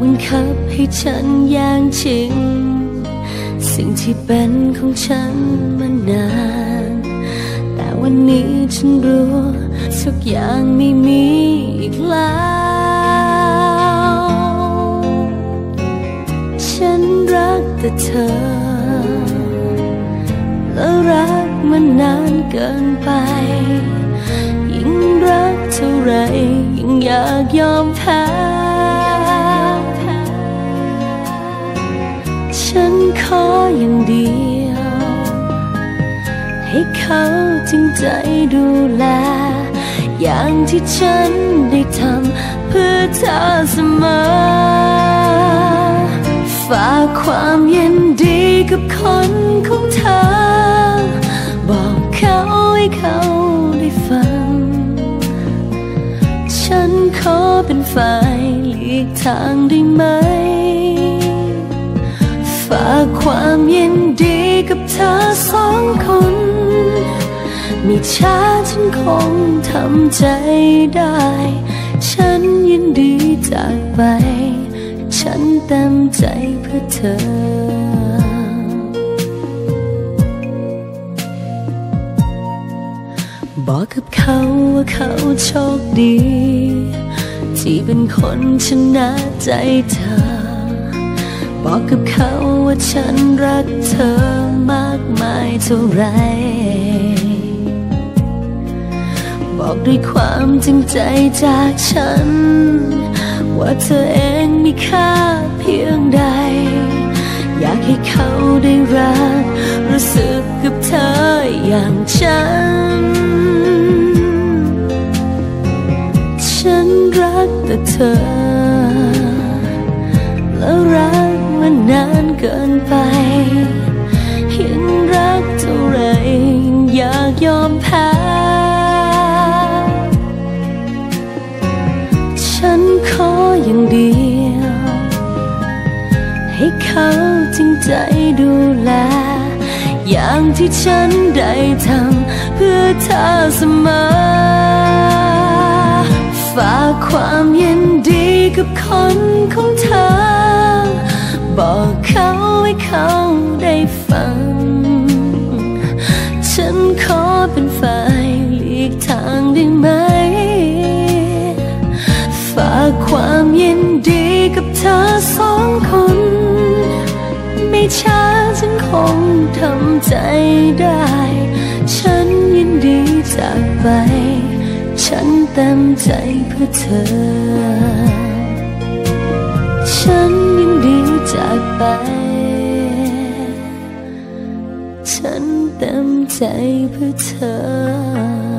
บังคับให้ฉันย่างชิง สิ่งที่เป็นของฉันมานาน แต่วันนี้ฉันรู้ทุกอย่างไม่มีอีกแล้ว ฉันรักแต่เธอ และรักมันนานเกินไป ยิ่งรักเท่าไรยิ่งอยากยอมแพ้ เขาจริงใจดูแล อย่างที่ฉันได้ทำเพื่อเธอเสมอ ฝากความเยินดีกับคนของเธอ บอกเขาให้เขาได้ฟัง ฉันขอเป็นฝ่ายหลีกทางได้ไหม ความยินดีกับเธอสองคนไม่ช้าฉันคงทำใจได้ ฉันยินดีจากไป ฉันเต็มใจเพื่อเธอบอกกับเขาว่าเขาโชคดี ที่เป็นคนชนะใจเธอ บอกกับเขาว่าฉันรักเธอมากมายเท่าไร บอกด้วยความจริงใจจากฉัน ว่าเธอเองมีค่าเพียงใด อยากให้เขาได้รัก รู้สึกกับเธออย่างฉัน ฉันรักแต่เธอ แล้วรัก มันนานเกินไปยิ่งรักเท่าไรอยากยอมแพ้ฉันขออย่างเดียว ให้เขาจริงใจดูแล อย่างที่ฉันได้ทำเพื่อเธอเสมอฝากความยินดีกับคนของเธอ บอกเขาให้เขาได้ฟัง ฉันขอเป็นฝ่ายหลีกทางได้ไหม ฝากความยินดีกับเธอสองคน ไม่ช้าฉันคงทำใจได้ ฉันยินดีจากไป ฉันเต็มใจเพื่อเธอ ฉันยินดี จากไป ฉันเต็มใจเพื่อเธอ